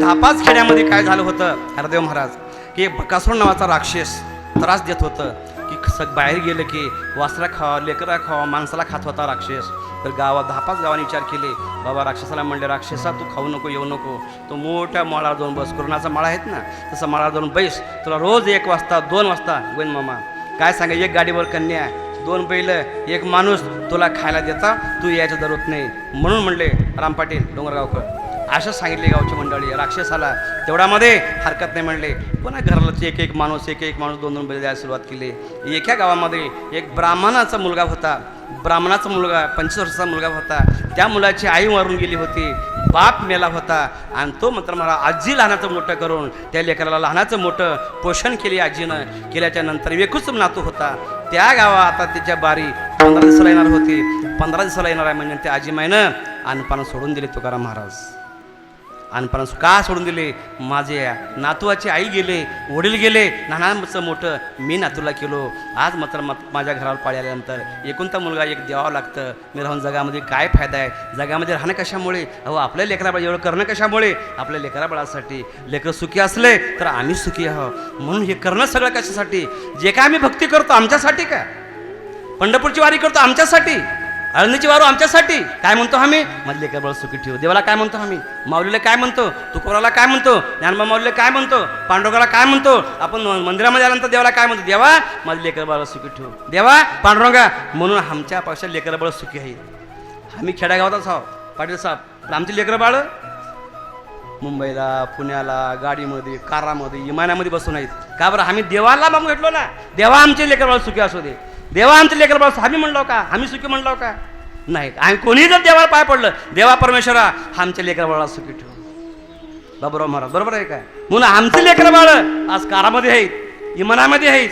त्या धापाच खेड्यामध्ये काय झालं होतं? हरदेव महाराज की एक बकासूर नावाचा राक्षस त्रास देत होतं की सग बाहेर गेलं की वासरा खावा लेकरा खावा माणसाला खात होता राक्षस. तर गावात धापाच गावाने विचार केले बाबा राक्षसाला म्हणले राक्षसा तू खाऊ नको येऊ नको. तो मोठ्या माळावर जाऊन बस. कोरोनाचा माळा आहेत ना? तसं माळावर जाऊन बैस. तुला रोज एक वाजता दोन वाजता. गोविंद मामा. काय सांगा एक गाडीवर कन्या दोन बैल एक माणूस तुला खायला देता? तू यायचं जरूरत नाही. म्हणून म्हणले राम पाटील डोंगरगावकर असं सांगितले गावची मंडळी राक्षसाला तेवढ्यामध्ये हरकत नाही म्हणले. पुन्हा घराला एक एक माणूस एक एक माणूस दोन दोन बैल द्यायला सुरुवात केली. एका गावामध्ये एक ब्राह्मणाचा मुलगा होता. ब्राह्मणाचा मुलगा पंचवीस वर्षाचा मुलगा होता. त्या मुलाची आई मारून गेली होती. बाप मेला होता. आणि तो मात्र मला आजी लहानाचं मोठं करून. त्या लेकराला लहानाचं मोठं पोषण केली आजीनं. केल्याच्यानंतर एकूच नातू होता. त्या गावा आता तिच्या बारी पंधरा दिवसाला येणार होती. पंधरा दिवसाला येणार आहे म्हणजे त्या आजीमाईनं अनपानं सोडून दिले तुकाराम महाराज. अनपणा का सोडून दिले? माझे नातवाची आई गेले वडील गेले नानाचं मोठं मी नातूला केलो. आज मात्र मत माझ्या घरावर पाळी आल्यानंतर एकुणता मुलगा एक द्यावं लागतं. मी राहून जगामध्ये काय फायदा आहे? जगामध्ये राहणं कशामुळे? अहो आपल्या लेकराबाळ एवढं करणं कशामुळे? आपल्या लेकराबाळासाठी लेकरं सुखी असले तर आम्ही सुखी आहो. म्हणून हे करणं सगळं कशासाठी? जे काय आम्ही भक्ती करतो आमच्यासाठी का? पंढरपूरची वारी करतो आमच्यासाठी? अळणीची वारू आमच्यासाठी. काय म्हणतो आम्ही? मधले केवळ सुखी ठेवू. देवाला काय म्हणतो आम्ही? माऊलीला काय म्हणतो? तुकोराला काय म्हणतो? ज्ञानबा माऊलीला काय म्हणतो? पांडुरंगाला काय म्हणतो? आपण मंदिरामध्ये आल्यानंतर देवाला काय म्हणतो? देवा माझे लेकर सुखी ठेवू. देवा पांडुरंगा म्हणून आमच्या पक्षा लेकरबाळ सुखी आहे. आम्ही खेड्यागावातच आहोत. पाटील साहेब आमची लेकरं मुंबईला पुण्याला गाडीमध्ये कारामध्ये विमानामध्ये बसून आहेत. का बरं? आम्ही देवाला मग भेटलो ना. देवा आमचे लेकरबाळ सुखी असू दे. देवा आमच्या लेकर बाळ आम्ही म्हणलो का? आम्ही सुखी म्हणलो का? नाही आम्ही कोणी जर देवाला पाय पडलं देवा परमेश्वरा आमच्या लेकर बाळाला सुखी ठेव. बाबूराव महाराज बरोबर आहे काय म्हणून आमचे लेकर बाळ आज कारामध्ये आहेत इमानामध्ये आहेत.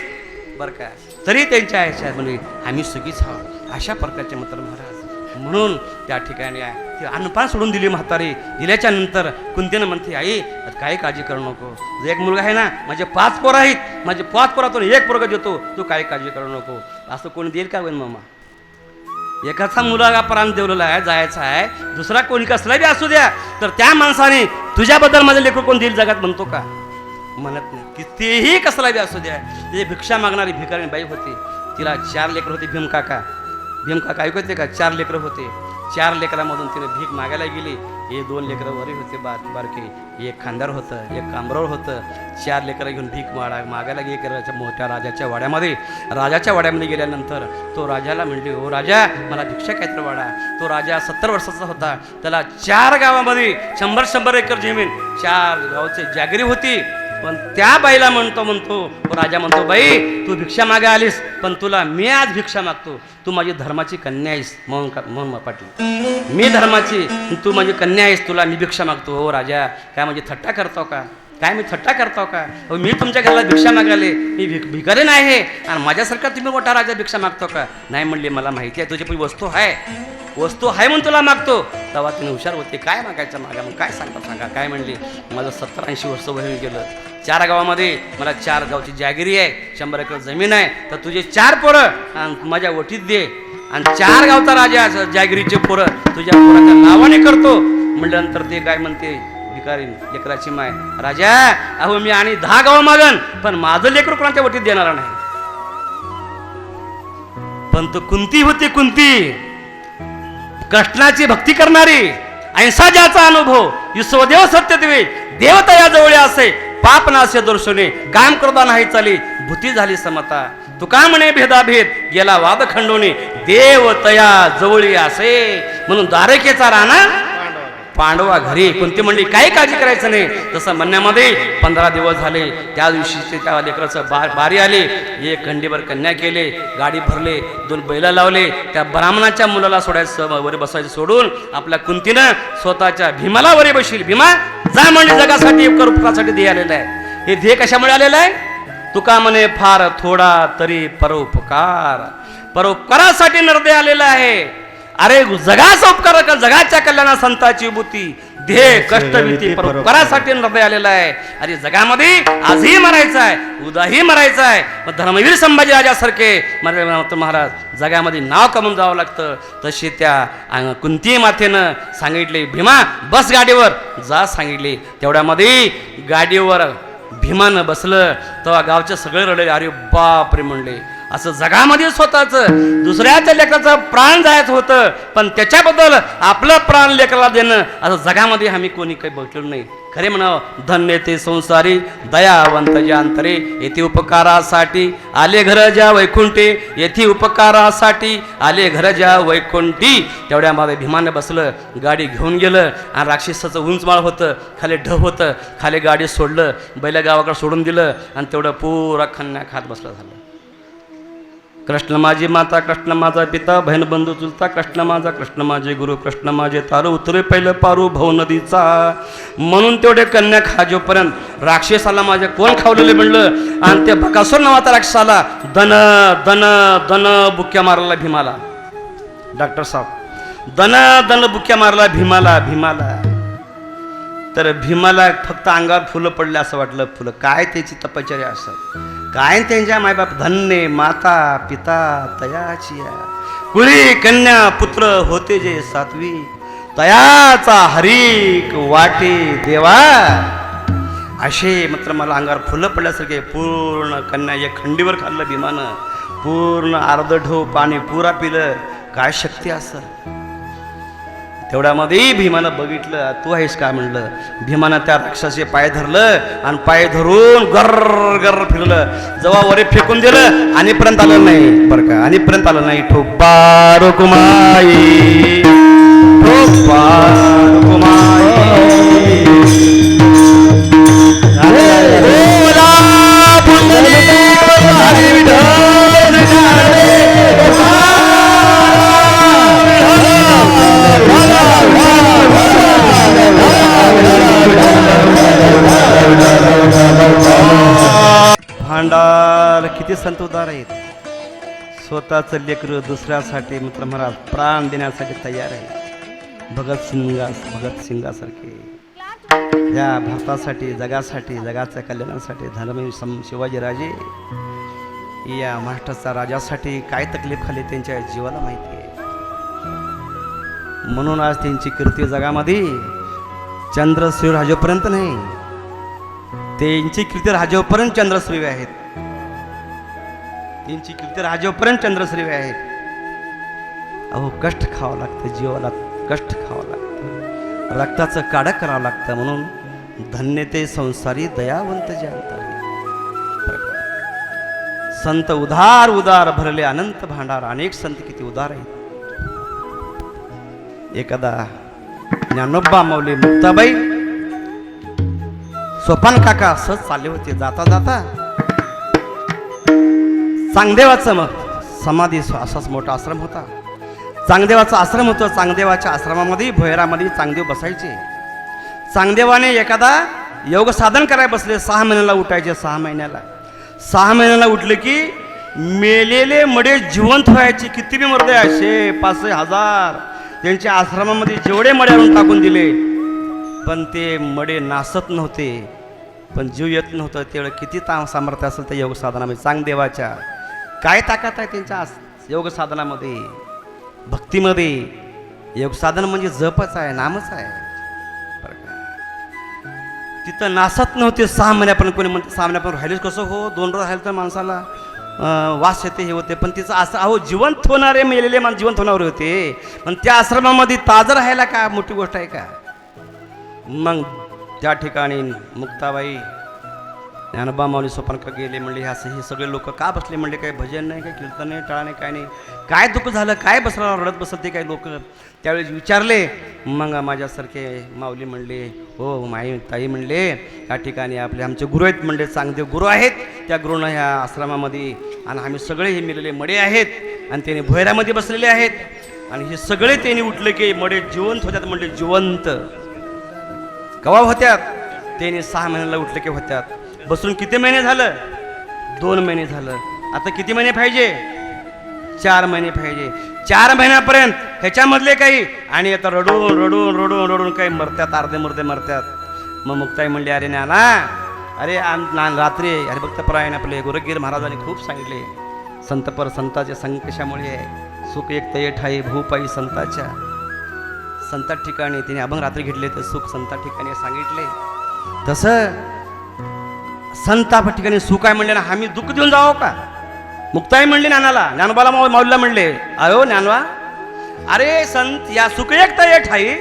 बरं काय तरी त्यांच्या आयुष्यात म्हणजे आम्ही सुखीच आहोत अशा प्रकारचे मंत्र महाराज. म्हणून त्या ठिकाणी आहे ती अन्नपान सोडून दिली म्हातारी. दिल्याच्या नंतर कुंतीनं म्हणते आई काय काही काळजी करू नको? जो एक मुलगा आहे ना माझे पाच पोरं आहेत. माझे पाच पोरातून एक पोरगा देतो. तू काही काळजी करू नको? असं कोणी देईल का होईल मामा? एकाचा मुलगा प्राण देवलेला आहे जायचा आहे. दुसरा कोणी कसला बी असू द्या तर त्या माणसाने तुझ्याबद्दल माझं लेकरू कोण देईल जगात म्हणतो का? म्हणत नाही. कितीही कसला बी असू द्या ते भिक्षा मागणारी भिकारी बाई होती. तिला चार लेकर होते भीमकाका. भीमकाका ऐकू येते का? चार लेकरं होते. चार लेकरामधून तिने भीक मागायला गेली. हे दोन लेकरं वरी होते बार बारके. एक खांदार होतं एक कांबरोळ होतं. चार लेकरं घेऊन भीक माडा मागायला गे करायच्या मोठ्या राजाच्या वाड्यामध्ये. राजाच्या वाड्यामध्ये गेल्यानंतर तो राजाला म्हणले हो राजा मला भिक्षा काहीतरी वाडा. तो राजा सत्तर वर्षाचा होता. त्याला चार गावामध्ये शंभर शंभर एकर जमीन चार गावचे जागरी होती. पण त्या बाईला म्हणतो म्हणतो राजा म्हणतो बाई तू भिक्षा मागे आलीस पण तुला मी आज भिक्षा मागतो. तू माझी धर्माची कन्या आहेस. म्हणून म्हणून पाटील मी धर्माची तू माझी कन्या आहेस तुला मी भिक्षा मागतो. हो राजा काय म्हणजे थट्टा करतो का? काय मी थट्टा करतो का? हो मी तुमच्या घराला भिक्षा मागाले मी भिक भिकारी नाही आहे आणि माझ्यासारखा तुम्ही मोठा राजा भिक्षा मागतो का? नाही म्हणले मला माहिती आहे तुझी वस्तू आहे. वस्तू आहे म्हणून तुला मागतो. तेव्हा तिने हुशार होते काय मागायचं मागा? मग काय सांगता सांगा? काय म्हणली? माझं सत्तर ऐंशी वर्ष होऊन गेलं. चार गावामध्ये मला चार गावची जागिरी आहे. शंभर एकर जमीन आहे. तर तुझे चार पोरं आणि माझ्या वटीत दे. आणि चार गावचा राजा जागिरीचे पोरं. तुझ्या पोराच्या नावाने करतो. म्हटल्यानंतर ते काय म्हणते? भिकारी लेकराची माय. राजा अहो मी आणि दहा गाव मागन. पण माझं लेकर कोणाच्या वटीत देणार नाही. पण तो कुंती होती कुंती. कृष्णाची भक्ती करणारी ऐसा ज्याचा अनुभव विश्वदेव सत्यदेवे देवता या जवळ असे पाप नासे दर्शने काम करता नाही चाली भूती झाली समता. तुका म्हणे भेदाभेद गेला वाद खंडोने देव तया जवळी असे. म्हणून द्वारकेचा राणा पांडवा घरी कोणती म्हणली काही काळजी करायचं नाही. तसं म्हणण्यामध्ये पंधरा दिवस झाले. त्या दिवशी त्या लेकराचं बा बारी आली. एक खंडीभर कन्या केले गाडी भरले दोन बैला लावले. त्या ब्राह्मणाच्या मुलाला सोडायचं वरी बसायचं सोडून आपल्या कुंतीनं स्वतःच्या भीमाला वरी बशील भीमा जा म्हणजे जगासाठी करुपकासाठी ध्येय आलेलं आहे. हे ध्येय कशामुळे आलेलं आहे? तुका म्हणे फार थोडा तरी परोपकार. परोपकारासाठी निर्दय आलेला आहे. अरे जगाचा उपकार कर जगाच्या कल्याणा संताची बुती ध्येय कष्ट भीती परोपकारासाठी हृदय आलेला आहे. अरे जगामध्ये आजही मरायचं आहे उद्याही मरायचं आहे. मग धर्मवीर संभाजी राजासारखे महाराज जगामध्ये नाव कमवून जावं लागतं. तशी त्या कुंती मातेनं सांगितले भीमा बस गाडीवर. जा सांगितले. तेवढ्यामध्ये गाडीवर भीमानं बसलं. तेव्हा गावचे सगळे रडले अरे बापरे म्हणले. असं जगामध्ये स्वतःच दुसऱ्याच्या लेकराचं प्राण जायचं होतं पण त्याच्याबद्दल आपलं प्राण लेकराला देणं असं जगामध्ये आम्ही कोणी काही बघितलं नाही. खरे म्हणावं धन्य ते संसारी दयावंत जे अंतरे येथे उपकारासाठी आले घर ज्या वैकुंठे येथे उपकारासाठी आले घर ज्या वैकुंठी. तेवढ्या तेवढ्यामध्ये भीमानं बसलं गाडी घेऊन गेलं आणि राक्षसाचं उंचमाळ होतं खाली ढ होतं खाली गाडी सोडलं बैल गावाकडे सोडून दिलं आणि तेवढं पुरा खन्या खात बसलं झालं. कृष्ण माझी माता कृष्ण माझा पिता बहीण बंधू चुलता कृष्ण माझा कृष्ण माझे गुरु कृष्ण माझे तारू उतरे पहिलं पारू भाऊ नदीचा. म्हणून तेवढे कन्या खाजोपर्यंत राक्षसाला माझे कोण खावलेले म्हणलं? आणि ते बकासूर नावाचा राक्षसाला दन दन दन बुक्या मारला भीमाला. डॉक्टर साहेब दन दन बुक्या मारला भीमाला भीमाला. तर भीमाला फक्त अंगावर फुलं पडले असं वाटलं. फुलं काय त्याची तपश्चर्या असं? काय त्यांच्या मायबाप धन्य माता पिता तयाचिया कुळी कन्या पुत्र होते जे सात्वी? तयाचा हरिक वाटे देवा. असे मात्र मला अंगावर फुलं पडल्यासारखे पूर्ण कन्या या खंडीवर खाल्लं भीमानं. पूर्ण अर्धढो पाणी पुरा पिलं. काय शक्ती असं तेवढ्यामध्ये भीमानं बघितलं तू आहेस का म्हणलं. भीमानं त्या राक्षाचे पाय धरलं आणि पाय धरून गर्र गर्र फिरलं. जवा वरे फेकून दिलं आणि पर्यंत आलं नाही. बरं का? आणि पर्यंत आलं नाही. ठोपा कुमाई ठोपा कुमार. किती संत उदार आहेत. स्वतःचं लेकरं दुसऱ्यासाठी मित्र महाराज प्राण देण्यासाठी तयार आहे भगत सिंगा भगत सिंगासारखे. या भारतासाठी जगासाठी जगाच्या कल्याणासाठी धनमय शिवाजीराजे या महाराष्ट्राचा राजासाठी काय तकलीफ खाली त्यांच्या जीवाला माहिती आहे? म्हणून आज त्यांची कीर्ती जगामध्ये चंद्रश्री राजेपर्यंत नाही. त्यांची कीर्ती राजेपर्यंत चंद्रश्री आहेत. त्यांची कीर्ती राजेपर्यंत चंद्रश्री आहेत. अहो कष्ट खावं लागतं जीवाला कष्ट खावं लागतं. रक्ताचं काढं करावं लागतं म्हणून धन्य ते संसारी दयावंत जे संत उधार उदार भरले अनंत भांडार अनेक संत किती उदार आहेत. एखादा ज्ञानोबा माऊली मुक्ताबाई सोपान काका सहज चालले होते जाता जाता चांगदेवाचं मग समाधी असाच मोठा आश्रम होता. चांगदेवाचा आश्रम होतं चांगदेवाच्या आश्रमामध्ये भोयरामध्ये चांगदेव बसायचे. चांगदेवाने एखादा योग साधन करायला बसले सहा महिन्याला उठायचे सहा महिन्याला. सहा महिन्याला उठले की मेलेले मडे जिवंत व्हायचे किती बी मरदे असे पाचशे हजार. त्यांच्या आश्रमामध्ये जेवढे मडे आणून टाकून दिले पण ते मडे नासत नव्हते. पण जीव येत नव्हतं तेवढं किती ताण सामर्थ्य असेल त्या योग साधनामध्ये चांगदेवाच्या. काय ताकद आहे त्यांच्या योग साधनामध्ये भक्तीमध्ये? योग साधन म्हणजे जपच आहे नामच आहे. तिथं नासत नव्हते सहा महिन्यापर्यंत कोणी म्हणते सहा महिन्यापर्यंत राहिलेच कसं हो? दोन रोज राहिले तर माणसाला वास येते हे होते. पण तिचं असं अहो जिवंत होणारे मेलेले मान जिवंत होणारे होते. पण त्या आश्रमामध्ये ताजं राहायला का? मोठी गोष्ट आहे का? मग त्या ठिकाणी मुक्ताबाई ज्ञानोबा माऊली सोपानका गेले म्हणले हे असं हे सगळे लोक का बसले म्हणले काही भजन नाही काही कीर्तन नाही टाळा नाही काय नाही. काय दुःख झालं काय बसला रडत बसत ते काही लोक. त्यावेळेस विचारले मग माझ्यासारखे माऊली म्हणले हो माई ताई म्हणले या ठिकाणी आपले आमचे गुरु आहेत म्हणले चांगदेव गुरु आहेत त्या गुरुनं ह्या आश्रमामध्ये आणि आम्ही सगळे हे मिलेले मडे आहेत आणि त्याने भैरामध्ये बसलेले आहेत. आणि हे सगळे त्यांनी उठले की मडे जिवंत होत्यात म्हणले जिवंत. कवा होत्यात? त्याने सहा महिन्याला उठले की होत्यात. बसून किती महिने झालं? दोन महिने झालं. आता किती महिने पाहिजे? चार महिने पाहिजे. चार महिन्यापर्यंत ह्याच्यामधले काही आणि आता रडून रडून रडून रडून काही मरत्यात अर्धे मुर्दे मरत्यात. मग मुक्ताई म्हणली अरे नाना अरे आम ना रात्री अरे भक्त परायण आपले. गुरुगीर महाराजांनी खूप सांगितले संतपर संताच्या संकशामुळे सुख एक तय ठाई भूपाई संताच्या. संता ठिकाणी तिने अभंग रात्री घेतले तर सुख संता ठिकाणी सांगितले. तसं संताप ठिकाणी सुख आहे म्हणले ना आम्ही दुःख देऊन जावं का? मुक्ताई म्हणली ज्ञानाला ज्ञानोबाला माऊ माऊलीला म्हणले अयो ज्ञानवा अरे संत या सुख एक तर एक ठाई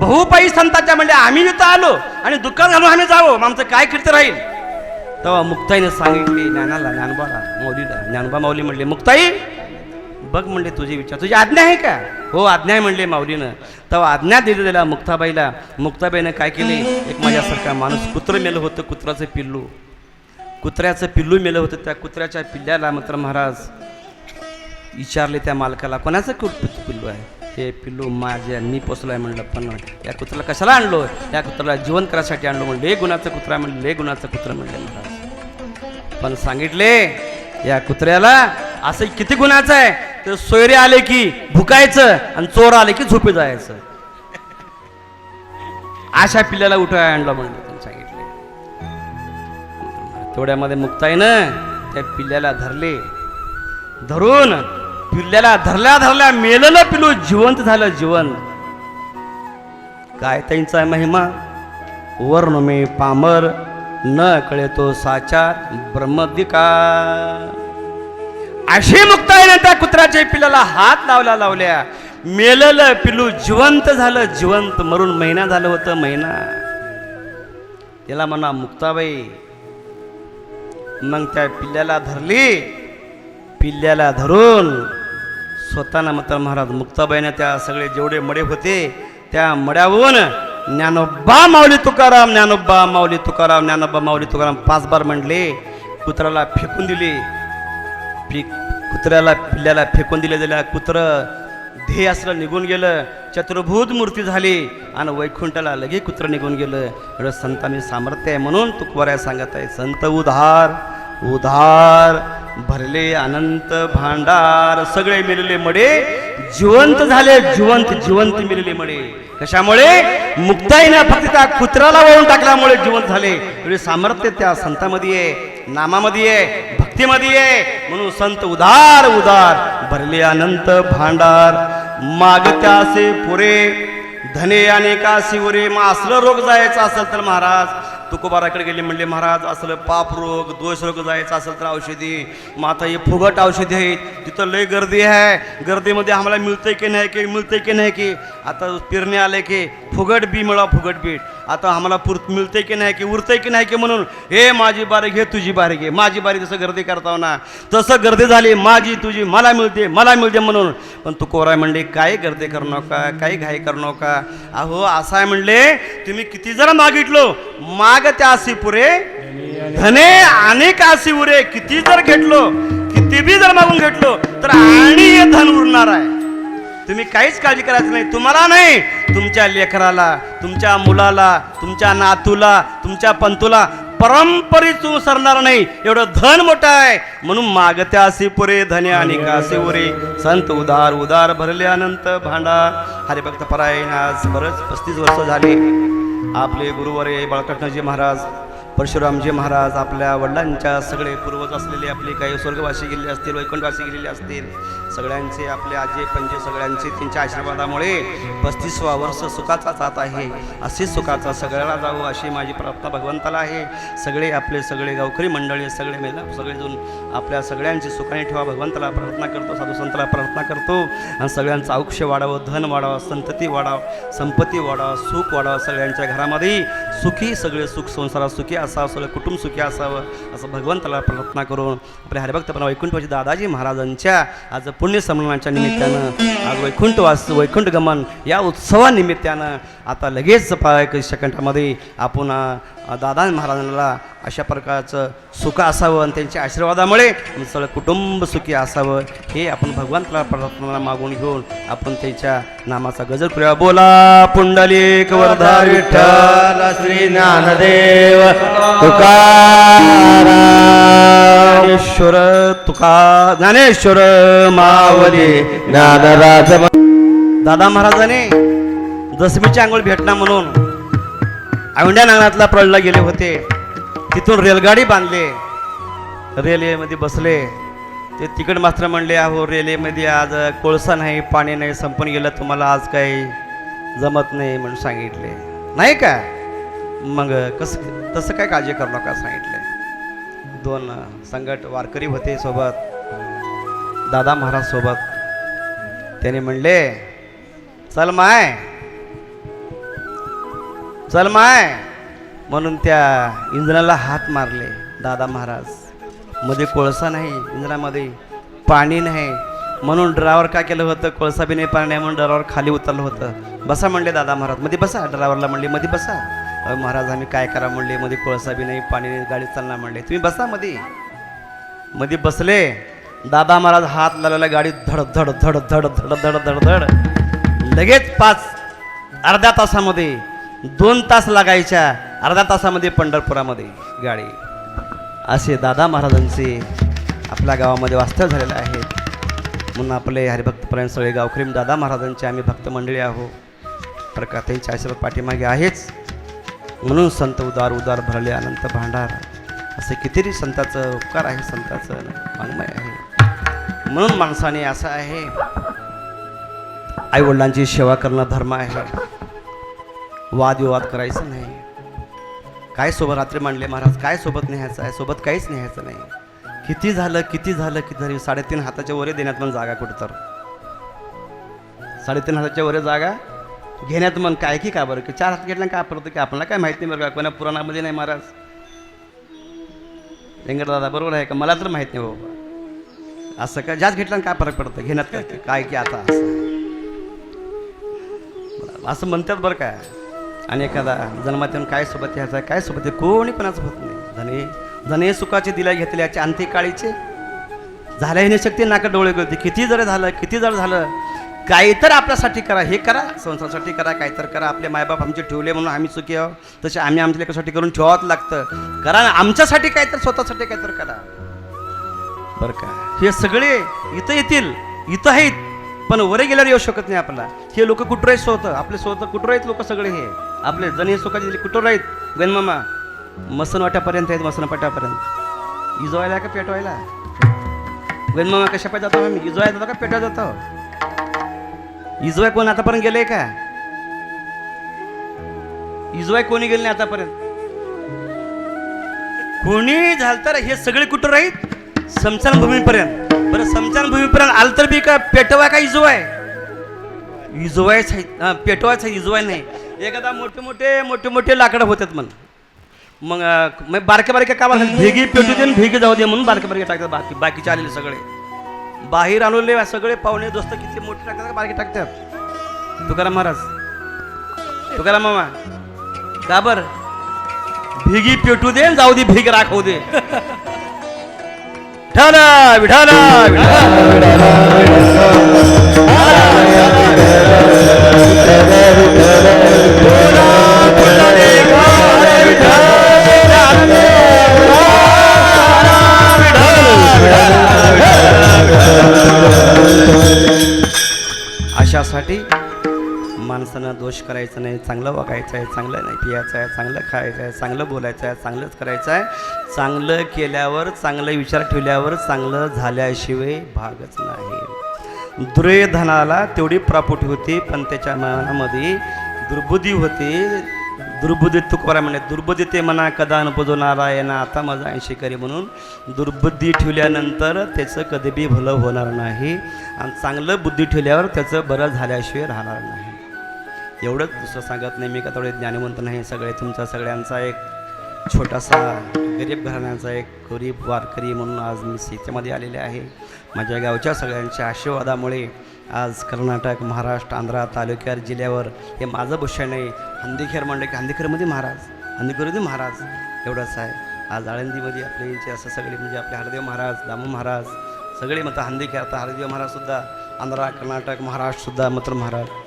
बहुपाई संताच्या म्हणजे आम्ही इथं आलो आणि दुःखात घालून आम्ही जावं मग आमचं काय कीर्त राहील? तेव्हा मुक्ताईने सांगितले ज्ञानाला ज्ञानबाला माऊलीला. ज्ञानबा माऊली म्हणले मुक्ताई बघ म्हणले तुझे विचार तुझी आज्ञा आहे का? हो आज्ञा आहे म्हणले माऊलीनं. तेव्हा आज्ञा दिलेल्या मुक्ताबाईला मुक्ताबाईनं काय केले? एक माझ्यासारखा माणूस कुत्र मेलं होतं कुत्राचं पिल्लू. कुत्र्याचं पिल्लू मेलं होतं त्या कुत्र्याच्या पिल्ल्याला मात्र महाराज विचारले त्या मालकाला कोणाचं कुठ पिल्लू आहे? हे पिल्लू माझ्या मी पोचलो आहे म्हणलं. पण या कुत्र्याला कशाला आणलो? या कुत्र्याला जीवन करायसाठी आणलो म्हणलं. ले गुणाचं कुत्रा म्हणलं. ले गुणाचं कुत्र म्हणले महाराज. पण सांगितले या कुत्र्याला असं किती गुणाचं आहे? तर सोयरे आले की भुकायचं आणि चोर आले की झोपे जायचं. अशा पिल्ल्याला उठवाय आणलं म्हणलं. तेवढ्यामध्ये मुक्ताईनं त्या पिल्ल्याला धरले. धरून पिल्ल्याला धरल्या धरल्या मेलेलं पिलू जिवंत झालं जीवन. काय त्यांचा महिमा वर्णमे पामर न कळे तो साचार ब्रह्मदिका. अशी मुक्ताईने त्या कुत्र्याच्या पिल्ल्याला हात लावला लावल्या. मेलेलं पिलू जिवंत झालं जिवंत मरून महिना झालं होतं महिना. त्याला म्हणा मुक्ताबाई मग त्या पिल्ल्याला धरली. पिल्ल्याला धरून स्वतःना मात्र महाराज मुक्ताबाईने त्या सगळे जेवढे मडे होते त्या मड्यावरून ज्ञानोबा माऊली तुकाराम ज्ञानोबा माऊली तुकाराम ज्ञानोबा माऊली तुकाराम पाच बार म्हणले. कुत्र्याला फेकून दिले. पी कुत्र्याला पिल्ल्याला फेकून दिले दिल्या कुत्रं. ध्येय असलं निघून गेलं चतुर्भूत मूर्ती झाली आणि वैकुंठाला लगे कुत्र निघून गेलं. एवढं संतांनी सामर्थ्य आहे म्हणून तुकवाऱ्या सांगत आहे संत उधार उधार भरले अनंत भांडार सगळे मिळले मडे जिवंत झाले जिवंत जिवंत मिळले मडे. कशामुळे? मुक्ताईनं फक्त त्या कुत्राला वळून टाकल्यामुळे जिवंत झाले. एवढे सामर्थ्य त्या संतामध्ये आहे नामामध्ये आहे भक्तीमध्ये ये म्हणून संत उदार उदार भरले अनंत भांडार मागत्यासे पुरे धने अनेकासी उरे मग असलं रोग जायचं असेल तर महाराज तुकोबाराकडे गेले म्हणले महाराज असलं पाप रोग दोष रोग जायचं असेल तर औषधी मग आता हे फुगट औषधी आहेत. तिथं लय गर्दी आहे. गर्दीमध्ये आम्हाला मिळतंय की नाही की मिळतंय की नाही की आता फिरणे आले की फुगट बी मिळा फुगट बीट आता आम्हाला पुर मिळते की नाही की उरते की नाही की म्हणून हे माझी बारी घे तुझी बारी घे. माझी बारी तसं गर्दी करताव हो ना तसं गर्दी झाली माझी तुझी मला मिळते मला मिळते म्हणून. पण तू कोराय म्हणले काय गर्दी करू नका काही घाई करू नका. अहो असं आहे म्हणले तुम्ही किती जरा मागितलो. माग त्या असी पुरे धने अनेक असी उरे किती जर घेतलो किती बी जर मागून घेतलो तर आणि हे धन उरणार आहे. तुम्ही काहीच काळजी करायचं नाही. तुम्हाला नाही. तुमच्या लेकराला तुमच्या मुलाला तुमच्या नातूला तुमच्या पंतूला परंपरेतून सरणार नाही. एवढं धन मोठं आहे. म्हणून मागत्या असे पुरे धने आणि कासे उरे. संत उदार उदार भरले अनंत भांडार हरिभक्त परायण आज बरंच पस्तीस वर्ष झाले. आपले गुरुवरे बाळकृष्णजी महाराज. परशुरामजी महाराज आपल्या वडिलांच्या सगळे पूर्वज असलेले आपले काही स्वर्गवासी गेलेले असतील वैकुंठवासी गेलेले असतील सगळ्यांचे आपले आजे पंजे सगळ्यांचे त्यांच्या आशीर्वादामुळे पस्तीसवा वर्ष सुखाचा जात आहे. असे सुखाचा सगळ्याला जावं अशी माझी प्रार्थना भगवंताला आहे. सगळे आपले सगळे गावकरी मंडळी सगळे मेला सगळेजण आपल्या सगळ्यांची सुखाने ठेवा. भगवंताला प्रार्थना करतो साधू संताला प्रार्थना करतो. आणि सगळ्यांचं आयुष्य वाढावं धन वाढावं संतती वाढावं संपत्ती वाढावं सुख वाढावं सगळ्यांच्या घरामध्ये. सुखी सगळे सुख संसारात सुखी असावं सगळं कुटुंब सुखी असावं असं भगवंताला प्रार्थना करून आपल्या हरिभक्तपणा वैकुंठवाजी दादाजी महाराजांच्या आज पुण्यसंमेलनाच्या निमित्तानं आज वैकुंठ वास वैकुंठ गमन या उत्सवानिमित्तानं आता लगेच पाच सेकंडामध्ये आपण दादा महाराजांना अशा प्रकारचं सुख असावं आणि त्यांच्या आशीर्वादामुळे सगळं कुटुंब सुखी असावं हे आपण भगवंताला प्रार्थना मागून घेऊन आपण त्यांच्या नामाचा गजर करूया. बोला पुंडलिक वर्धा विठ्ठल श्री ज्ञानदेव तुकाराम तुका ज्ञानेश्वर मावली ज्ञानराज दादा महाराजाने दसमीची आंघोळ भेटणार म्हणून औंढ्या नांगणातला पळला गेले होते. तिथून रेलगाडी बांधले. रेल्वेमध्ये बसले. ते तिकड मात्र म्हणले अहो रेल्वेमध्ये आज कोळसा नाही पाणी नाही संपून गेलं तुम्हाला आज काही जमत नाही म्हणून सांगितले. नाही का? मग कसं तसं काय काळजी करू नका सांगितले. दोन संगट वारकरी होते सोबत. दादा महाराज सोबत. त्याने म्हणले चल माय चल माय. म्हणून त्या इंजनाला हात मारले. दादा महाराजमध्ये कोळसा नाही इंजनामध्ये पाणी नाही. म्हणून ड्रायव्हर काय केलं होतं? कोळसा बी नाही पाणी नाही म्हणून ड्रायव्हर खाली उतरलं होतं. बसा म्हणले दादा महाराजमध्ये बसा. ड्रायव्हरला म्हणले मध्ये बसा. महाराज आम्ही काय करा म्हणले मध्ये कोळसा बी नाही पाणी नाही गाडी चालणार म्हणले. तुम्ही बसा मध्ये. मध्ये बसले. दादा महाराज हात लावलेला गाडी धड धड धड धड धड धड धड धड लगेच पाच अर्ध्या तासामध्ये दोन तास लागायच्या अर्धा तासामध्ये पंढरपुरामध्ये गाडी. असे दादा महाराजांचे आपल्या गावामध्ये वास्तव झालेले आहेत म्हणून आपले हरिभक्तपर्यंत सगळे गावकरी दादा महाराजांचे आम्ही भक्त मंडळी आहोत. प्रकार त्यांच्या आशीर्वाद पाठीमागे आहेच. म्हणून संत उदार उदार भरले अनंत भांडार. असे कितीतरी संताचं उपकार आहे संताचं वाङ्मय आहे. म्हणून माणसाने असं आहे. आईवडिलांची सेवा करणं धर्म आहे. वादविवाद करायचं नाही. काय सोबत रात्री मांडले महाराज? काय सोबत न्यायचं आहे? सोबत काहीच न्यायचं नाही. किती झालं किती झालं किती तरी साडेतीन हाताच्या वरे देण्यात पण जागा कुठं तर साडेतीन हाताच्या वरे जागा घेण्यात मन काय की का बरं? की चार हात घेतल्या काय पडतं की आपल्याला काय माहिती नाही बरं का? कोणा पुराणामध्ये नाही महाराज? व्यंकट दादा बरोबर आहे का? मला तर माहीत नाही बाबा. असं काय जास्त घेतल्यानं काय फरक पडतं? घेण्यात काय? काय की आता असं? असं म्हणतात बरं काय आणि एखादा जन्मात येऊन काय सोबत यायचं काय सोबत आहे कोणी कोणाचं होत नाही. धने धने सुखाचे दिल्या घेतल्याचे अंत्यकाळीचे झाल्या येणे शक्ती नाका डोळे करते किती जर झालं किती जर झालं काय तर आपल्यासाठी करा हे करा संसारासाठी करा काय तर करा. आपले मायबाप आमचे ठेवले म्हणून आम्ही सुखी आहोत. तसे आम्ही आमच्या लेकरासाठी करून ठेवावंच लागतं. करा आमच्यासाठी काय तर स्वतःसाठी काय तर करा. बरं का? हे सगळे इथं येतील इथं आहेत. पण वरे गेल्यावर येऊ शकत नाही आपला हे लोक कुठं आहेत स्वतः आपले स्वतः कुठं आहेत लोक सगळे हे? आपले जणी सुखाचे कुठं आहेत? गणमामा मसन वाट्यापर्यंत आहेत मसन वाट्यापर्यंत इजवायला का पेटवायला? गणमामा कशा पाहिजे जातो आम्ही? इजवायला जातो का पेटवा जातो? इजवाय कोण आतापर्यंत गेले का? इजवाय कोणी गेले नाही आतापर्यंत? कोणी झालं तर हे सगळे कुठं राहीत समशान भूमीपर्यंत. बरं समशान भूमीपर्यंत आलं तर बी का पेटवाय का इजवाय? इजवायच आहे पेटवायच आहे इजवाय नाही. एखादा मोठे मोठे मोठे मोठे लाकडं होतात म्हण. मग मग बारक्या बारक्या का बघा भेगी पेटू दे भेगी जाऊ दे म्हणून बारक्या बारक्या टाकतात बाकी बाकीचे आलेले सगळे. बाहेर आणले सगळे पाहुणे दोस्त किती मोठे टाकतात का बारके टाकतात. तुकाराम महाराज. तुकाराम मामा. का बर? भिगी पेटू दे जाऊ दे भिग राखवू दे. विठाला विठाला विठाला चांगलं वागायचं आहे चांगलं नाही पियायचं आहे चांगलं खायचं आहे चांगलं बोलायचं आहे चांगलंच करायचं आहे चांगलं केल्यावर चांगलं विचार ठेवल्यावर चांगलं झाल्याशिवाय भागच नाही. दुर्योधनाला तेवढी प्रापुटी होती पण त्याच्या मनामध्ये दुर्बुद्धी होती. दुर्बुद्धी तुकवारा म्हणे दुर्बुद्धी ते म्हणा कदा अनुभवणारा आहे ना आता माझा ऐंशी करी म्हणून दुर्बुद्धी ठेवल्यानंतर त्याचं कधी बी भलं होणार नाही. आणि चांगलं बुद्धी ठेवल्यावर त्याचं बरं झाल्याशिवाय राहणार नाही. एवढंच दुसरं सांगत नाही. मी का थोडे ज्ञानवंत नाही. सगळे तुमचा सगळ्यांचा एक छोटासा गरीब घराण्याचा एक गरीब वारकरी म्हणून आज मी शेतीमध्ये आलेले आहे. माझ्या गावच्या सगळ्यांच्या आशीर्वादामुळे आज कर्नाटक महाराष्ट्र आंध्रा तालुक्यात जिल्ह्यावर हे माझं भूषण आहे. हंदीखेर म्हणलं की हंदीखेरमध्ये महाराज आणि महाराज एवढंच आहे. आज आळंदीमध्ये आपले यांचे असं सगळे म्हणजे आपले हरदेव महाराज दामू महाराज सगळे मग हंदेखेर आता हरदेव महाराजसुद्धा आंध्रा कर्नाटक महाराष्ट्रसुद्धा मत्र महाराज.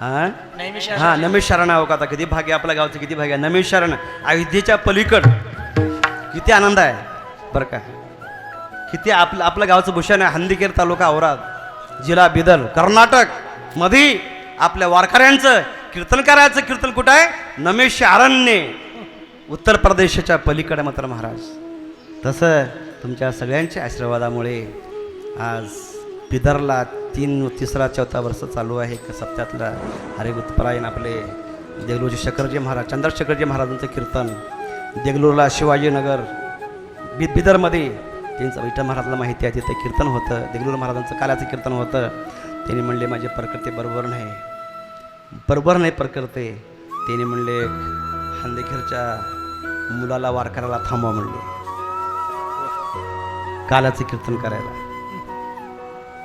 हां? हां नमेश शरण आहे का आता? किती भाग्य आपल्या गावचं किती भाग्य आहे नमेश शरण अयोध्येच्या पलीकड. किती आनंद आहे. बरं का. किती आपलं आपलं गावचं भूषण आहे. हंदीकेर तालुका औराद जिल्हा बिदर कर्नाटकमध्ये आपल्या वारकऱ्यांचं कीर्तन करायचं कीर्तन कुठं आहे? नमेश अरण्ये उत्तर प्रदेशाच्या पलीकडे मात्र महाराज. तसं तुमच्या सगळ्यांच्या आशीर्वादामुळे आज बिदरला तीन तिसरा चौथा वर्ष चालू आहे. एक सप्त्यातला हरिभूतपरायण आपले देगलूरचे शकरजी महाराज चंद्रशेखरजी महाराजांचं कीर्तन. देगलूरला शिवाजीनगर बि बिदरमध्ये त्यांचं विठ्ठल महाराजांना माहिती आहे तिथे कीर्तन होतं. देगलूर महाराजांचं काल्याचं कीर्तन होतं. त्यांनी म्हणले माझे प्रकृती बरोबर नाही. बरोबर नाही प्रकृती. त्यांनी म्हणले खांदेखेरच्या मुलाला वार करायला थांबवा म्हणले. कालाचं कीर्तन करायला.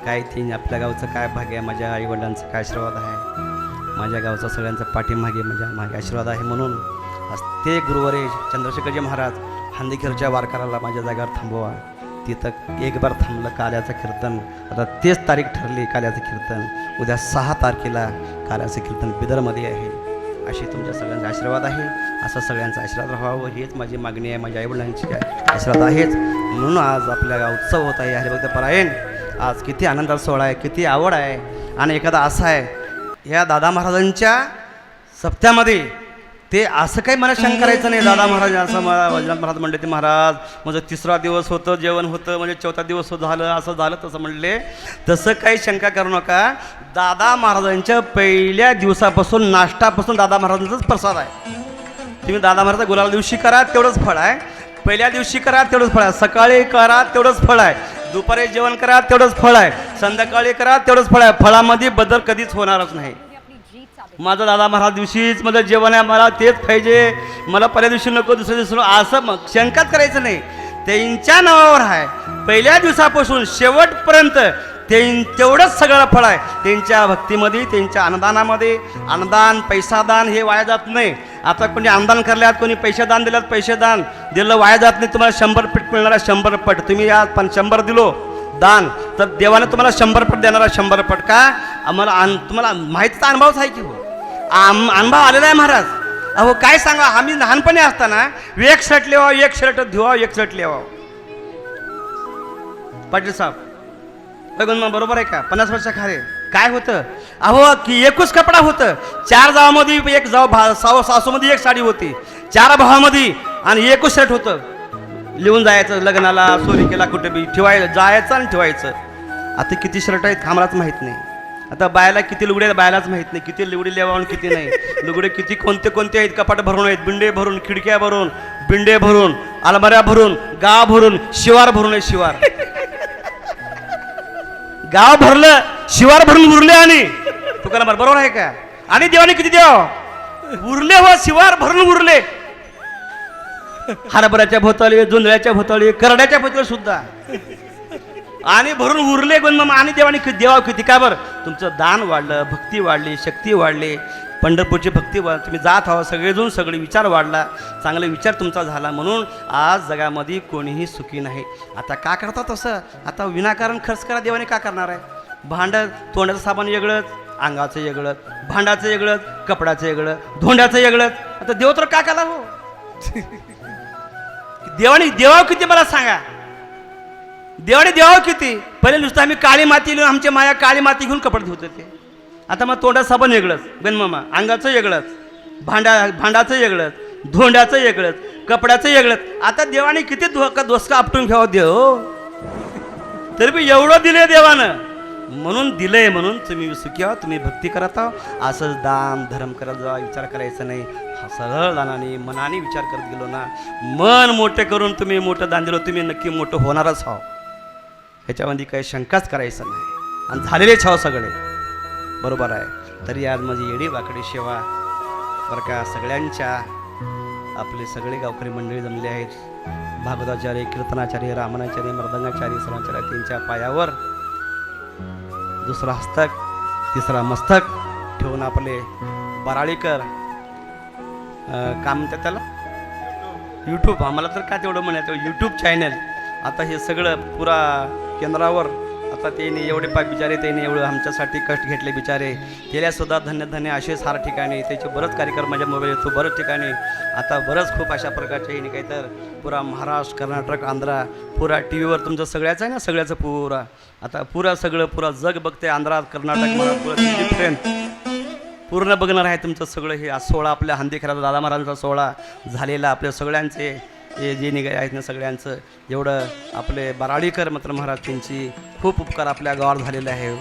काय थिंग आपल्या गावचं काय भाग्य आहे? माझ्या आईवडिलांचं काय आशीर्वाद आहे? माझ्या गावचा सगळ्यांचा पाठीमागे माझ्या मागे आशीर्वाद आहे म्हणून आज ते गुरुवारी चंद्रशेखरजी महाराज हांदीखेरच्या वारकऱ्याला माझ्या जागेवर थांबवा. तिथं एक बार थांबलं काल्याचं कीर्तन. आता तेच तारीख ठरली काल्याचं कीर्तन. उद्या सहा तारखेला काल्याचं कीर्तन बिदरमध्ये आहे. अशी तुमच्या सगळ्यांचा आशीर्वाद आहे. असं सगळ्यांचा आशीर्वाद राहावं. हीच माझी मागणी आहे. माझ्या आईवडिलांची आशीर्वाद आहेच. म्हणून आज आपल्या गाव उत्सव होत आहे हरिभक्त परायण. आज किती आनंदाचा सोहळा आहे किती आवड आहे आणि एखादा असा आहे. या दादा महाराजांच्या सप्त्यामध्ये ते असं काही मला शंका करायचं नाही. दादा महाराज असं मला वजनाथ महाराज म्हणले ते महाराज म्हणजे तिसरा दिवस होतं जेवण होतं म्हणजे चौथा दिवस होत झालं असं झालं तसं म्हणले. तसं काही शंका करू नका. दादा महाराजांच्या पहिल्या दिवसापासून नाश्तापासून दादा महाराजांचाच प्रसाद आहे. तुम्ही दादा महाराज गुलाल दिवशी करा तेवढंच फळ आहे. पहिल्या दिवशी करा तेवढंच फळ आहे. सकाळी करा तेवढंच फळ आहे. दुपारी जेवण करा तेवढंच फळ आहे. संध्याकाळी करा तेवढंच फळ आहे. फळामध्ये बदल कधीच होणारच नाही. माझं दादा महाराज दिवशीच माझं जेवण आहे मला तेच पाहिजे. मला पहिल्या दिवशी नको दुसऱ्या दिवशी नको. असं मग शंकाच करायचं नाही. त्यांच्या नावावर आहे. पहिल्या दिवसापासून शेवटपर्यंत ते तेवढंच सगळं फळ आहे. त्यांच्या भक्तीमध्ये त्यांच्या अनुदानामध्ये अनुदान पैसादान हे वाया जात नाही. आता कोणी अनुदान करल्यात कोणी पैसे दान दिल्यात पैसे दान दिलं वाया जात नाही. तुम्हाला शंभर पीठ मिळणार शंभर पट. तुम्ही आज पण शंभर दिलो दान. तर देवाने तुम्हाला शंभर पट देणार आहे शंभर पट का? आम्हाला अन तुम्हाला माहितीचा अनुभवच आहे की हो? आम अनुभव आलेला आहे महाराज. अहो काय सांगा? आम्ही लहानपणी असताना एक शर्ट लिवा एक शर्ट धुवा एक शर्ट लिवा पाटील साहेब बघून मग बरोबर आहे का? पन्नास वर्षा खारे काय होतं? अहो की एकूच कपडा होतं. चार जावामध्ये एक जाव भा साव सासूमध्ये एक साडी होती. चार भावामध्ये आणि एकूच शर्ट होतं. लिहून जायचं लग्नाला सोलिकेला कुठे बी ठेवायला जायचं आणि ठेवायचं. आता किती शर्ट आहेत आम्हालाच माहीत नाही. आता बायाला किती लुगडे बायलाच बायालाच माहीत नाही. किती लुगडे लेवावून किती नाही. लुगडे किती कोणते कोणते आहेत? कपाट भरून आहेत. बिंडे भरून खिडक्या भरून बिंडे भरून अलमाऱ्या भरून गाव भरून शिवार भरून आहे शिवार. गाव भरलं शिवार भरून उरले आणि. तुकाराम बरोबर आहे का? आणि देवाने किती देव? उरले हो शिवार भरून उरले. हरभऱ्याच्या भोताळी जुंधळ्याच्या भोताळी करड्याच्या भोताळी सुद्धा. आणि भरून उरले पण मग आणि देवाने किती देवा किती? का बरं? तुमचं दान वाढलं भक्ती वाढली शक्ती वाढली. पंढरपूरची भक्ती वाढ तुम्ही जात आहो सगळेजण सगळे विचार वाढला. चांगले विचार तुमचा झाला म्हणून आज जगामध्ये कोणीही सुखी नाही. आता का करता तसं? आता विनाकारण खर्च करा देवाने का करणार आहे? भांडं तोंडाचं साबण वेगळंच अंगाचं वेगळं भांडाचं वेगळं कपड्याचं वेगळं धोंड्याचं वेगळं आता देव तर का करा हो? देवाने देवाव किती मला सांगा. देवाने देवाव किती? पहिले नुसतं आम्ही काळी माती लिहून आमच्या माया काळी माती घेऊन कपडे धुत होते. आता मग तोंडात साबण वेगळंच. गणमामा अंगाचं वेगळंच. भांडा भांडाचं वेगळंच. धोंड्याचं वेगळंच. कपड्याचं वेगळंच. आता देवाने किती धोका दोसका आपटून घ्यावा देव? तरी बी एवढं दिले देवानं. म्हणून दिलंय म्हणून तुम्ही सुखी आहो तुम्ही भक्ती करत आहो. असंच दान धर्म करत जा विचार करायचा नाही. हा सरळ दानाने मनाने विचार करत गेलो ना मन मोठे करून तुम्ही मोठं दान दिलं तुम्ही नक्की मोठं होणारच आहो. ह्याच्यामध्ये काही शंकाच करायचं नाही. आणि झालेलेच आहो सगळे. बरोबर आहे. तरी आज माझी येडी वाकडी सेवा बरं का सगळ्यांच्या आपले सगळे गावकरी मंडळी जमले आहेत. भागवताचार्य कीर्तनाचार्य रामनाचार्य मर्दंगाचार्य सराचार्य त्यांच्या पायावर दुसरा हस्तक तिसरा मस्तक ठेवून आपले बराळीकर अं, काय म्हणतात त्याला? यूट्यूब आम्हाला तर काय तेवढं म्हणायचं यूट्यूब चॅनल आता हे सगळं पुरा केंद्रावर आता त्याने एवढे पाय बिचारे त्यांनी एवढं आमच्यासाठी कष्ट घेतले बिचारे. त्याला सुद्धा धन्य धन्य असे सार ठिकाणी त्याचे बरंच कार्यक्रम माझ्या मोबाईल येतो बरंच ठिकाणी. आता बरंच खूप अशा प्रकारचे यांनी काही तर पुरा महाराष्ट्र कर्नाटक आंध्रा पुरा टी व्हीवर तुमचं सगळ्याचं आहे ना सगळ्याचं पुरा. आता पुरा सगळं पुरा जग बघते आंध्रा कर्नाटक पूर्ण बघणार आहे तुमचं सगळं हे. आज सोहळा आपल्या हंदीखेराचा दादा महाराजांचा सोहळा झालेला आपल्या सगळ्यांचे. हे जे निघाले आहेत ना सगळ्यांचं एवढं आपले बराडीकर मात्र महाराज त्यांची खूप उपकार आपल्या गावावर झालेले आहे.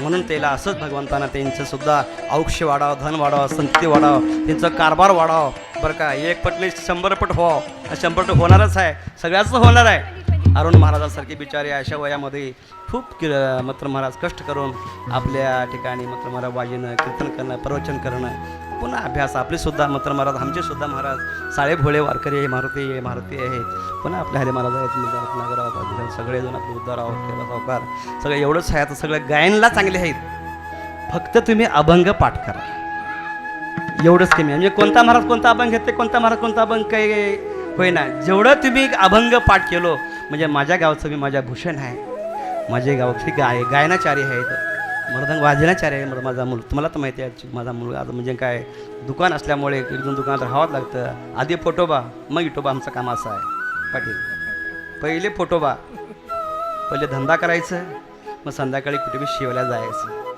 म्हणून त्याला असंच भगवंतांना त्यांचंसुद्धा औक्ष वाढावं धन वाढावं संती वाढावं त्यांचं कारभार वाढावं. बरं का एक पटले नाही शंभर पट हो शंभर पट होणारच आहे. सगळ्याचं होणार आहे. अरुण महाराजांसारखे बिचारे अशा वयामध्ये खूप कि मात्र महाराज कष्ट करून आपल्या ठिकाणी मात्र महाराज वाजणं कीर्तन करणं प्रवचन करणं पुन्हा अभ्यास आपले सुद्धा मंत्र महाराज आमचे सुद्धा महाराज साळे भोळे वारकरी आहे मारुती आहे मारुती आहेत पुन्हा आपले हरे महाराज आहेत म्हणजे मुद्दा नागराव सगळेजण आपले उद्धाराव केला सावकार सगळं एवढंच आहे. आता सगळं गायनला चांगले आहेत. फक्त तुम्ही अभंग पाठ करा. एवढंच कमी म्हणजे कोणता महाराज कोणता अभंग घेते कोणता महाराज कोणता अभंग काही होईना. जेवढं तुम्ही अभंग पाठ केलो म्हणजे माझ्या गावचं मी माझ्या भूषण आहे. माझे गावचे गाय गायनाचारी आहेत. मृदंग वाजनाचार्य आहे माझा- मुलगा. तुम्हाला तर माहिती आहे माझा मुलगा. आता म्हणजे काय दुकान असल्यामुळे एक दोन दुकानात राहावंच लागतं. आधी फोटोबा मग इटोबा आमचं काम असं आहे. पाटील पहिले फोटोबा पहिले धंदा करायचं मग संध्याकाळी कुठे बी शिवायला जायचं.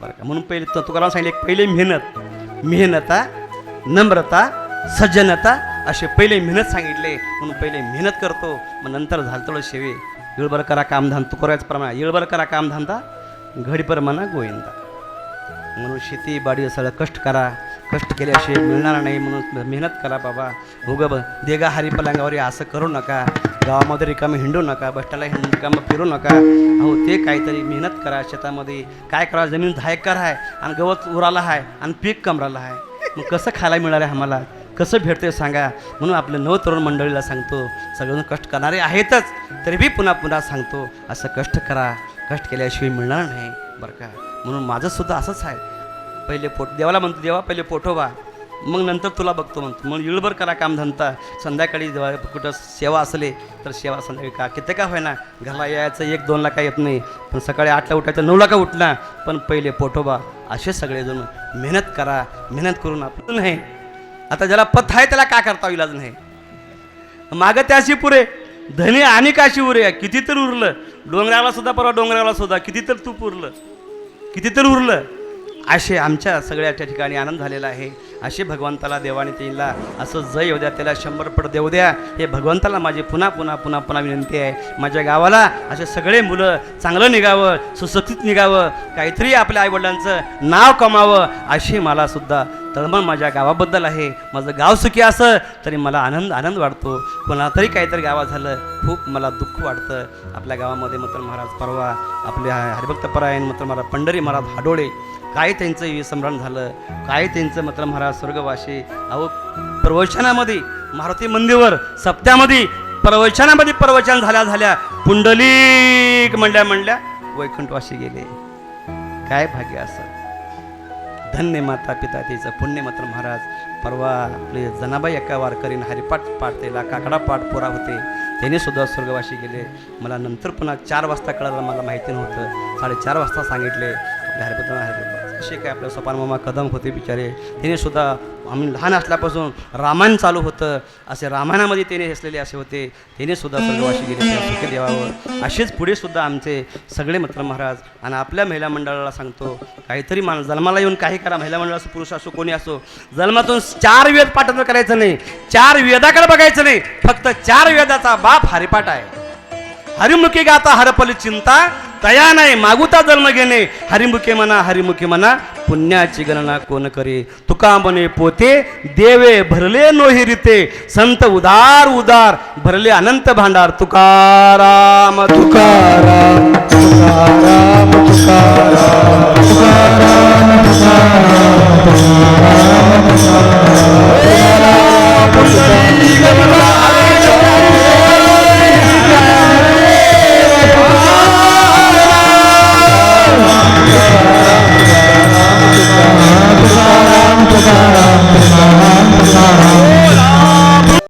बरं का? म्हणून पहिले तो तुकाराम सांगितले पहिले मेहनत मेहनता नम्रता सज्जनता असे पहिले मेहनत सांगितले. म्हणून पहिले मेहनत करतो मग नंतर झालतो शेवे. येळबर करा कामधान तू करायचं प्रमाण येळबर करा कामधंदा घडीपर म्हणा गोविंदा. म्हणून शेती बाडी सगळं कष्ट करा. कष्ट केल्याशिवाय मिळणार नाही म्हणून मेहनत करा बाबा. उगं ब देगा हरी पलंगावर असं करू नका. गावामध्ये रिकामं हिंडू नका. बसटाला हिंड रिकामं फिरू नका. अहो ते काहीतरी मेहनत करा शेतामध्ये. काय करा जमीन दहा एकर आहे आणि गवत उराला आहे आणि पीक कमराला आहे मग कसं खायला मिळणार आहे आम्हाला? कसं भेटते सांगा? म्हणून आपलं नव तरुण मंडळीला सांगतो. सगळेजण कष्ट करणारे आहेतच तरी बी पुन्हा पुन्हा सांगतो. असं कष्ट करा. कष्ट केल्याशिवाय मिळणार नाही. बरं का? म्हणून माझंसुद्धा असंच आहे. पहिले पोट देवाला म्हणतो देवा पहिले पोठोबा मग नंतर तुला बघतो म्हणतो. मग इळभर करा काम धंदा. संध्याकाळी कुठं सेवा असले तर सेवा संध्याकाळी का? किती का होईना? घरला यायचं एक दोनला काय येत नाही. पण सकाळी आठला उठायचं नऊला का उठला पण पहिले पोठोबा असे सगळेजण मेहनत करा. मेहनत करून आपण नाही. आता ज्याला पथ आहे त्याला काय करता इलाज नाही? मागं त्याशी पुरे. धनी आणि काशी उरे. कितीतरी उरलं. डोंगराला सुद्धा परवा डोंगराला सुद्धा. किती तर तूप उरलं किती तर उरलं. असे आमच्या सगळ्या त्या ठिकाणी आनंद झालेला आहे. असे भगवंताला देवाने तिला असं जय येऊ द्या त्याला शंभर पट देऊ द्या. हे भगवंताला माझी पुन्हा पुन्हा पुन्हा पुन्हा विनंती आहे. माझ्या गावाला असे सगळे मुलं चांगलं निघावं सुसक्षित निघावं. काहीतरी आपल्या आईवडिलांचं नाव कमावं अशी मला सुद्धा तळमळ माझ्या गावाबद्दल आहे. माझं गाव सुखी असं तरी मला आनंद आनंद वाटतो. कोणाला तरी काहीतरी गावात झालं खूप मला दुःख वाटतं. आपल्या गावामध्ये मात्र महाराज परवा आपले हरिभक्तपरायण मात्र महाराज पंढरी महाराज हाडोळे काय त्यांचं विस्मरण झालं काय त्यांचं मात्र महाराज स्वर्गवासी अहो प्रवचनामध्ये मारुती मंदिरवर सप्त्यामध्ये प्रवचनामध्ये प्रवचन झाल्या झाल्या पुंडलिक म्हणल्या म्हणल्या वैकुंठवाशी गेले. काय भाग्य असं. धन्य माता पिता तिचं पुण्य मात्र महाराज. परवा आपले जनाबाई एका वारकरीन हरिपाठ पाठ त्याला काकडा पाठ पुरा होते. त्याने सुद्धा स्वर्गवाशी गेले. मला नंतर पुन्हा चार वाजता कळायला मला माहिती नव्हतं. साडेचार वाजता सांगितले हरिपत असे काय आपल्या सोपान मामा कदम होते बिचारे. त्याने सुद्धा आम्ही लहान असल्यापासून रामायण चालू होतं. असे रामायणामध्ये त्याने हेसलेले असे होते. त्याने सुद्धा स्वर्गवासी गेले सुखी देवावर. असेच पुढे सुद्धा आमचे सगळे मित्र महाराज आणि आपल्या महिला मंडळाला सांगतो काहीतरी मान जन्माला येऊन काही करा. महिला मंडळ असो पुरुष असो कोणी असो जन्मातून चार वेद पाठांतर करायचं नाही. चार वेदाकडे बघायचं नाही. फक्त चार वेदाचा बाप हरिपाठ आहे. हरिमुखी गाता हरपली चिंता तया नाही मागुता जन्म घेणे. हरिमुखे म्हणा हरिमुखे म्हणा पुण्याची गणना कोण करे? तुका म्हणे पोते देवे भरले नोहिरिते संत उदार उदार भरले अनंत भांडार. तुकाराम तुकाराम तुकाराम तुकाराम तुकाराम तुकाराम तुकाराम. Ram